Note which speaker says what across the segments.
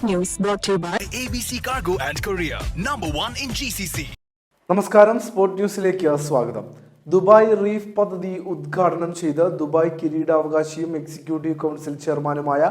Speaker 1: News brought to you by
Speaker 2: ABC Cargo and Korea, number one in GCC.
Speaker 3: നമസ്കാരം sport ന്യൂസിലേക്ക് സ്വാഗതം Dubai reef പദ്ധതി ഉദ്ഘാടനം ചെയ്ത് ദുബായ് കിരീടാവകാശിയും എക്സിക്യൂട്ടീവ് കൗൺസിൽ ചെയർമാനുമായ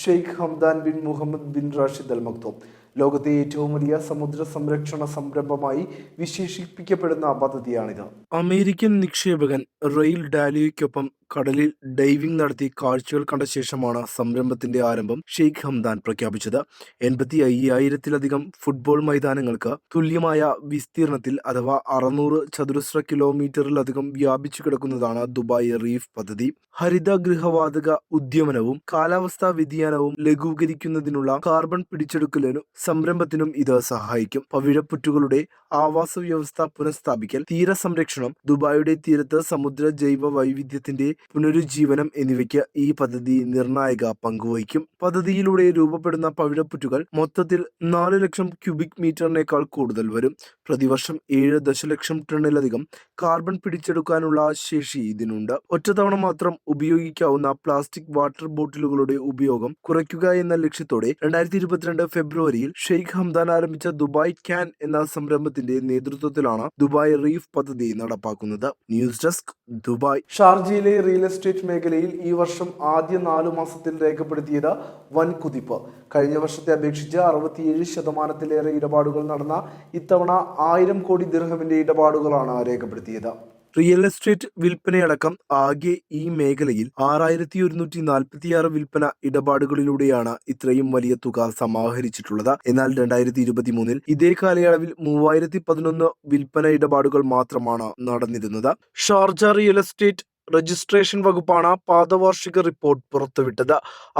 Speaker 3: Sheikh Hamdan bin Mohammed bin Rashid Al Maktoum ലോകത്തെ ഏറ്റവും വലിയ സമുദ്ര സംരക്ഷണ സംരംഭമായി വിശേഷിപ്പിക്കപ്പെടുന്ന പദ്ധതിയാണിത്. അമേരിക്കൻ നിക്ഷേപകൻ റെയിൽ ഡാലിയോയ്ക്കൊപ്പം കടലിൽ ഡൈവിംഗ് നടത്തി കാഴ്ചകൾ കണ്ട ശേഷമാണ് സംരംഭത്തിന്റെ ആരംഭം ഷെയ്ഖ് ഹംദാൻ പ്രഖ്യാപിച്ചത്. എൺപത്തി അയ്യായിരത്തിലധികം ഫുട്ബോൾ മൈതാനങ്ങൾക്ക് തുല്യമായ വിസ്തീർണത്തിൽ അഥവാ അറുന്നൂറ് ചതുരശ്ര കിലോമീറ്ററിലധികം വ്യാപിച്ചു കിടക്കുന്നതാണ് ദുബായ് റീഫ് പദ്ധതി. ഹരിത ഗൃഹവാതക ഉദ്യമനവും കാലാവസ്ഥാ വ്യതിയാനവും ലഘൂകരിക്കുന്നതിനുള്ള കാർബൺ പിടിച്ചെടുക്കലിനും സംരംഭത്തിനും ഇത് സഹായിക്കും. പവിഴപ്പുറ്റുകളുടെ ആവാസ വ്യവസ്ഥ പുനഃസ്ഥാപിക്കൽ തീരസംരക്ഷണം ദുബായിയുടെ തീരത്ത് സമുദ്ര ജൈവ വൈവിധ്യത്തിന്റെ പുനരുജ്ജീവനം എന്നിവയ്ക്ക് ഈ പദ്ധതി നിർണായക പങ്കുവഹിക്കും. പദ്ധതിയിലൂടെ രൂപപ്പെടുന്ന പവിഴപ്പുറ്റുകൾ മൊത്തത്തിൽ നാല് ലക്ഷം ക്യൂബിക് മീറ്ററിനേക്കാൾ കൂടുതൽ വരും. പ്രതിവർഷം ഏഴ് ദശലക്ഷം ടണ്ണിലധികം കാർബൺ പിടിച്ചെടുക്കാനുള്ള ശേഷി ഇതിനുണ്ട്. ഒറ്റത്തവണ മാത്രം ഉപയോഗിക്കാവുന്ന പ്ലാസ്റ്റിക് വാട്ടർ ബോട്ടിലുകളുടെ ഉപയോഗം കുറയ്ക്കുക എന്ന ലക്ഷ്യത്തോടെ രണ്ടായിരത്തി ഇരുപത്തിരണ്ട് ഫെബ്രുവരിയിൽ ഷെയ്ഖ് ഹംദാൻ ആരംഭിച്ച ദുബായ് ക്യാൻ എന്ന സംരംഭത്തിന്റെ നേതൃത്വത്തിലാണ് ദുബായ് റീഫ് പദ്ധതി നടപ്പാക്കുന്നത്. News desk Dubai. ഷാർജയിലെ റിയൽ എസ്റ്റേറ്റ് മേഖലയിൽ ഈ വർഷം ആദ്യ നാലു മാസത്തിൽ രേഖപ്പെടുത്തിയത് വൻ കുതിപ്പ് കഴിഞ്ഞ വർഷത്തെ അപേക്ഷിച്ച് അറുപത്തിയേഴ് ശതമാനത്തിലേറെ ഇടപാടുകൾ നടന്ന ഇത്തവണ ആയിരം കോടി ദിർഹമിന്റെ ഇടപാടുകളാണ് രേഖപ്പെടുത്തിയത്. റിയൽ എസ്റ്റേറ്റ് വിൽപ്പനയടക്കം ആകെ ഈ മേഖലയിൽ ആറായിരത്തി ഒരുന്നൂറ്റി നാൽപ്പത്തിയാറ് വിൽപ്പന ഇടപാടുകളിലൂടെയാണ് ഇത്രയും വലിയ തുക സമാഹരിച്ചിട്ടുള്ളത്. എന്നാൽ രണ്ടായിരത്തി ഇരുപത്തി മൂന്നിൽ ഇതേ കാലയളവിൽ മൂവായിരത്തി പതിനൊന്ന് വിൽപ്പന ഇടപാടുകൾ മാത്രമാണ് നടന്നിരുന്നത്. ഷാർജ റിയൽ എസ്റ്റേറ്റ് രജിസ്ട്രേഷൻ വകുപ്പാണ് പാദവാർഷിക റിപ്പോർട്ട് പുറത്തുവിട്ടത്.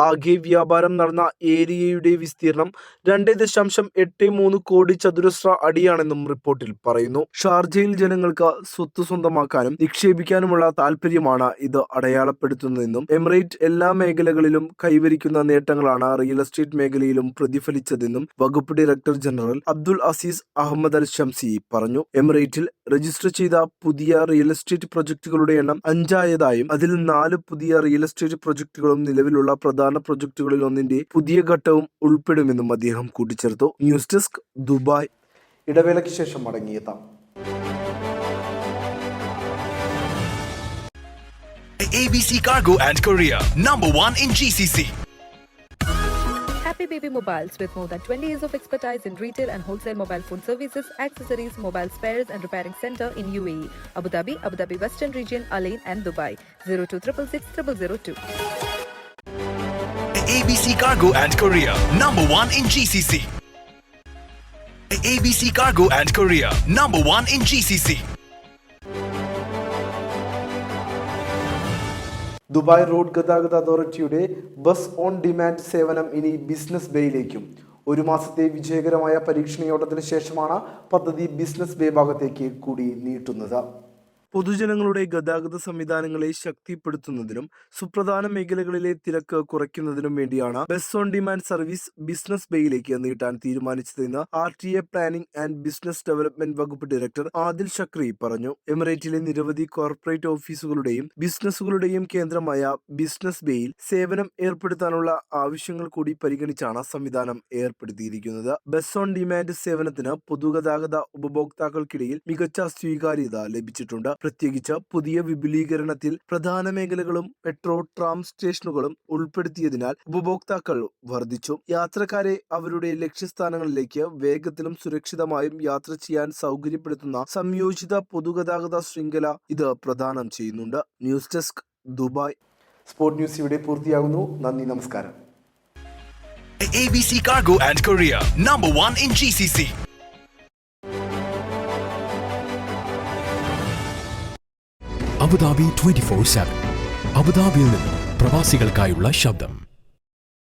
Speaker 3: ആകെ വ്യാപാരം നടന്ന ഏരിയയുടെ വിസ്തീർണം രണ്ട് ദശാംശം എട്ട് മൂന്ന് കോടി ചതുരശ്ര അടിയാണെന്നും റിപ്പോർട്ടിൽ പറയുന്നു. ഷാർജയിൽ ജനങ്ങൾക്ക് സ്വത്ത് സ്വന്തമാക്കാനും നിക്ഷേപിക്കാനുമുള്ള താല്പര്യമാണ് ഇത് അടയാളപ്പെടുത്തുന്നതെന്നും എമിറേറ്റ് എല്ലാ മേഖലകളിലും കൈവരിക്കുന്ന നേട്ടങ്ങളാണ് റിയൽ എസ്റ്റേറ്റ് മേഖലയിലും പ്രതിഫലിച്ചതെന്നും വകുപ്പ് director general Abdul Aziz Ahmed Al Shamsi പറഞ്ഞു. എമിറേറ്റിൽ രജിസ്റ്റർ ചെയ്ത പുതിയ റിയൽ എസ്റ്റേറ്റ് പ്രൊജക്ടുകളുടെ എണ്ണം അഞ്ചായതായും അതിൽ നാല് പുതിയ റിയൽ എസ്റ്റേറ്റ് പ്രൊജക്ടുകളും നിലവിലുള്ള പ്രധാന പ്രൊജക്ടുകളിൽ ഒന്നിന്റെ പുതിയ ഘട്ടവും ഉൾപ്പെടുമെന്നും അദ്ദേഹം കൂട്ടിച്ചേർത്തു. News desk Dubai. ഇടവേളയ്ക്ക് ശേഷം മടങ്ങിയെത്താം.
Speaker 2: ABC Cargo and Korea, number one in GCC.
Speaker 4: Happy Baby Mobiles with more than 20 years of expertise in retail and wholesale mobile phone services, accessories, mobile spares and repairing center in UAE, Abu Dhabi, Abu Dhabi Western Region, Alain and Dubai. 02666
Speaker 2: ABC Cargo and Korea, number one in GCC. ABC Cargo and Korea, number one in GCC.
Speaker 3: Dubai road ഗതാഗത അതോറിറ്റിയുടെ bus on demand സേവനം ഇനി business ബേയിലേക്കും. ഒരു മാസത്തെ വിജയകരമായ പരീക്ഷണയോട്ടത്തിന് ശേഷമാണ് പദ്ധതി business bay ഭാഗത്തേക്ക് കൂടി നീട്ടുന്നത്. പൊതുജനങ്ങളുടെ ഗതാഗത സംവിധാനങ്ങളെ ശക്തിപ്പെടുത്തുന്നതിനും സുപ്രധാന മേഖലകളിലെ തിരക്ക് കുറയ്ക്കുന്നതിനും വേണ്ടിയാണ് bus on demand service business ബേയിലേക്ക് നീട്ടാൻ തീരുമാനിച്ചതെന്ന് R T A planning and business development വകുപ്പ് ഡയറക്ടർ ആദിൽ ഷക്രി പറഞ്ഞു. എമിറേറ്റിലെ നിരവധി കോർപ്പറേറ്റ് ഓഫീസുകളുടെയും ബിസിനസ്സുകളുടെയും കേന്ദ്രമായ ബിസിനസ് ബേയിൽ സേവനം ഏർപ്പെടുത്താനുള്ള ആവശ്യങ്ങൾ കൂടി പരിഗണിച്ചാണ് സംവിധാനം ഏർപ്പെടുത്തിയിരിക്കുന്നത്. ബസ് ഓൺ ഡിമാൻഡ് സേവനത്തിന് പൊതുഗതാഗത ഉപഭോക്താക്കൾക്കിടയിൽ മികച്ച സ്വീകാര്യത ലഭിച്ചിട്ടുണ്ട്. പ്രത്യേകിച്ച് പുതിയ വിപുലീകരണത്തിൽ പ്രധാന മേഖലകളും മെട്രോ ട്രാം സ്റ്റേഷനുകളും ഉൾപ്പെടുത്തിയതിനാൽ ഉപഭോക്താക്കൾ വർദ്ധിച്ചു. യാത്രക്കാരെ അവരുടെ ലക്ഷ്യസ്ഥാനങ്ങളിലേക്ക് വേഗത്തിലും സുരക്ഷിതമായും യാത്ര ചെയ്യാൻ സൗകര്യപ്പെടുത്തുന്ന സംയോജിത പൊതുഗതാഗത ശൃംഖല ഇത് പ്രദാനം ചെയ്യുന്നുണ്ട്. News desk Dubai. Sport news ഇവിടെ പൂർത്തിയാകുന്നു. നന്ദി നമസ്കാരം.
Speaker 2: ABC Cargo and Korea, number one in GCC.
Speaker 5: Abu Dhabi twenty four seven അബുദാബിയിൽ നിന്നും പ്രവാസികൾക്കായുള്ള ശബ്ദം.